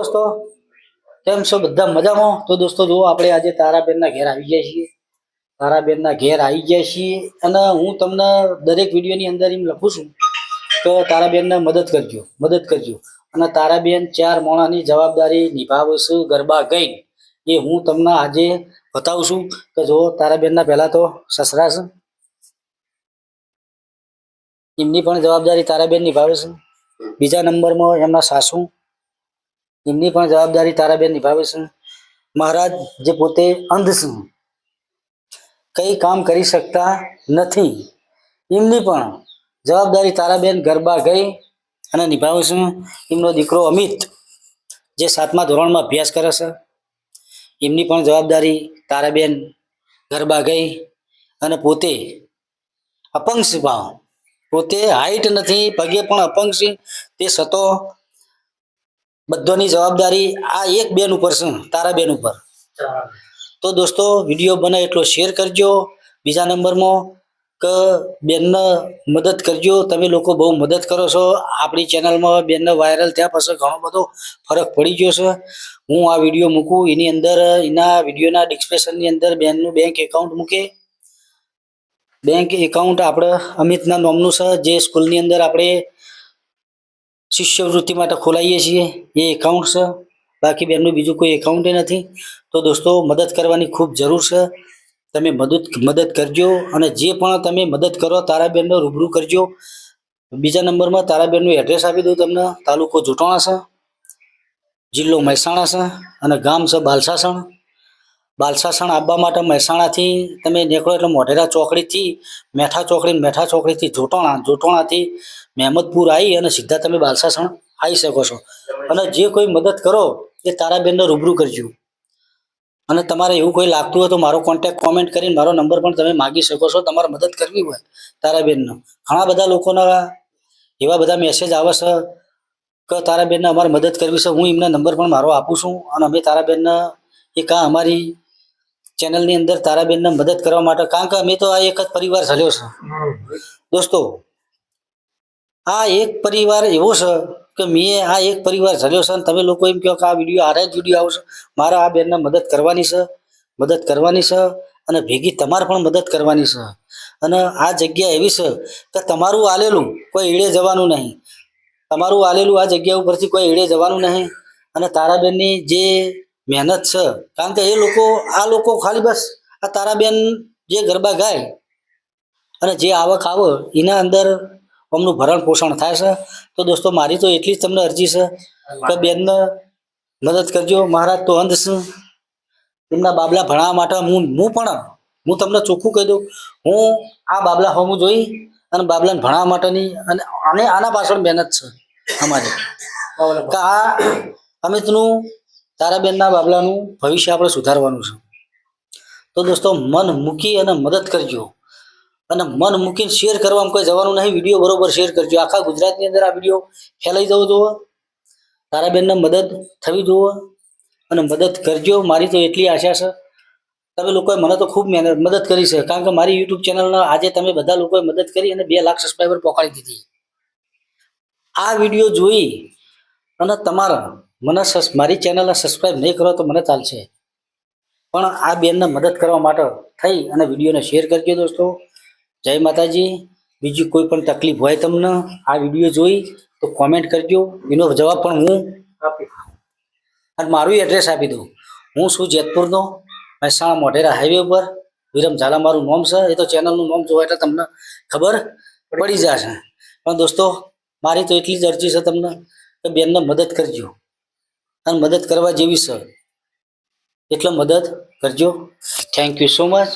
દોસ્તો? કેમ છો? બધા મજામાં? તો દોસ્તો, જુઓ, આપણે આજે તારાબેનના ઘેર આવી ગયા છીએ. તારાબેનના ઘેર આવી ગયા છીએ અને હું તમને દરેક વિડીયોની અંદર એમ લખું છું કે તારાબેનને મદદ કરજો મદદ કરજો. અને તારાબેન ચાર મોણાની જવાબદારી નિભાવશે ગરબા ગઈ એ હું તમને આજે બતાવું છું કે જો તારાબેનના પહેલા તો સસરા છે. એમની પણ જવાબદારી તારાબેન નિભાવે છે. બીજા નંબરમાં એમના સાસુ એમની પણ જવાબદારી તારાબેન નિભાવે છે. મહારાજ, જે પોતે અંધ છે, કઈ કામ કરી શકતા નથી. એમની પણ જવાબદારી તારાબેન ગરબા ગઈ અને નિભાવે છે. એમનો દીકરો અમિત, જે સાતમા ધોરણમાં અભ્યાસ કરે છે. એમની પણ જવાબદારી તારાબેન ગરબા ગઈ અને પોતે અપંગ ભાવ પોતે હાઈટ નથી, પગે પણ અપંગ છે. તે છતો બધાની જવાબદારી આ એક બેન ઉપર છે, તારા બેન ઉપર. તો દોસ્તો, વીડિયો બને એટલો શેર કરજો. બીજા નંબરમાં કે બેનને મદદ કરજો. તમે લોકો બહુ મદદ કરો છો. આપણી ચેનલમાં બેનને વાયરલ થયા પછી ઘણો બધો ફરક પડી ગયો છે. હું આ વીડિયો મૂકું. એની અંદર, એના વિડીયોના ડિસ્ક્રિપ્શનની અંદર બેનનું બેંક એકાઉન્ટ મૂકે. બેંક એકાઉન્ટ આપણે અમિતના નોમનું છે. જે સ્કૂલની અંદર આપણે શિષ્યવૃત્તિ માટે ખોલાવીએ છીએ. એ એકાઉન્ટ છે. બાકી બેનનું બીજું કોઈ એકાઉન્ટ નથી. તો દોસ્તો, મદદ કરવાની ખૂબ જરૂર છે. તમે મદદ મદદ કરજો અને જે પણ તમે મદદ કરો તારાબેનનો રૂબરૂ કરજો. બીજા નંબરમાં તારાબેનનું એડ્રેસ આપી દઉં તમને. તાલુકો જોટાણા છે, જિલ્લો મહેસાણા છે અને ગામ છે બાલસાસણ. બાલસાસણ આવવા માટે મહેસાણાથી તમે નીકળો એટલે મોઢેરા ચોકડીથી, મેઠા ચોકડી મેઠા ચોકડીથી જોટોણા, જોટોણાથી મહેમદપુર આવી અને સીધા તમે બાલસાસણ આવી શકો છો. અને જે કોઈ મદદ કરો એ તારાબેનને રૂબરૂ કરજો. અને તમારે એવું કોઈ લાગતું હોય તો મારો કોન્ટેક કોમેન્ટ કરીને મારો નંબર પણ તમે માગી શકો છો. તમારે મદદ કરવી હોય તારાબેનનો ઘણા બધા લોકોના એવા બધા મેસેજ આવે છે કે તારાબેનને અમારે મદદ કરવી છે. હું એમના નંબર પણ મારો આપું છું અને અમે તારાબેનને એ કાં અમારી ચેનલની અંદર તારાબેનને મદદ કરવા માટે કારણ કે અમે તો આ એક જ પરિવાર ચાલ્યો છે. દોસ્તો, આ એક પરિવાર એવો છે કે મેં આ એક પરિવાર ચાલ્યો છે અને તમે લોકો એમ કહો કે આ વીડિયો આરે જ વીડિયો આવશે. મારે આ બેનને મદદ કરવાની છે, મદદ કરવાની છે અને ભેગી તમારે પણ મદદ કરવાની છે. અને આ જગ્યા એવી છે કે તમારું આલેલું કોઈ એળે જવાનું નહીં. તમારું આલેલું આ જગ્યા ઉપરથી કોઈ એળે જવાનું નહીં. અને તારાબેનની જે મહેનત છે. કારણ કે એ લોકો આ લોકો ખાલી બસ આ તારાબેન જે ગરબા ગાય અને જે આવક આવે એના અંદર અમનું ભરણ પોષણ થાય છે. તો દોસ્તો મારી તો એટલી જ તમને અરજી છે કે બેનને મદદ કરજો. મહારાજ તો અંધ છે. એમના બાબલા ભણાવવા માટે હું હું પણ હું તમને ચોખ્ખું કહી દઉં. હું આ બાબલા હોમું જોઈ અને બાબલાને ભણાવવા માટેની અને આને આના પાછળ મહેનત છે અમારી. આ અમિતનું તારાબેનના બાબલાનું ભવિષ્ય આપણે સુધારવાનું છે. તો દોસ્તો, મન મૂકી અને મદદ કરજો. અને મન મૂકીને શેર કરવામાં કોઈ જવાનું નહીં વીડિયો બરોબર શેર કરજો. આખા ગુજરાતની અંદર આ વીડિયો ફેલાઈ જવો જોવો. તારાબેનને મદદ થવી જોવો અને મદદ કરજો. મારી તો એટલી આશા છે. તમે લોકોએ મને તો ખૂબ મહેનત, મદદ કરી છે. કારણ કે મારી યુટ્યુબ ચેનલના આજે તમે બધા લોકોએ મદદ કરી અને બે લાખ સબસ્ક્રાઈબર પહોંચાડી દીધી. આ વીડિયો જોઈ અને તમારા મને સસ- મારી ચેનલને સબસ્ક્રાઈબ નહીં કરો તો મને ચાલશે. પણ આ બેનને મદદ કરવા માટે થઈ અને વિડીયોને શેર કરજો દોસ્તો. જય માતાજી. બીજી કોઈ પણ તકલીફ હોય તમને આ વીડિયો જોઈ તો કોમેન્ટ કરજો. એનો જવાબ પણ હું આપીશ. અને મારું એડ્રેસ આપી દઉં. હું છું જેતપુરનો મહેસાણા મોઢેરા હાઈવે ઉપર. વિરમ ઝાલા મારું નોમ છે. એ તો ચેનલનું નોમ જોવા એટલે તમને ખબર પડી જશે. પણ દોસ્તો, મારી તો એટલી જ અરજી છે તમને કે બેનને મદદ કરજો. અને મદદ કરવા જેવી છે એટલે મદદ કરજો. થેન્ક યુ સો મચ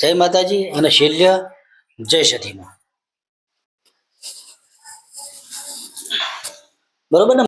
જય માતાજી અને શૈલ્ય, જય સતીમાં. બરોબર ને?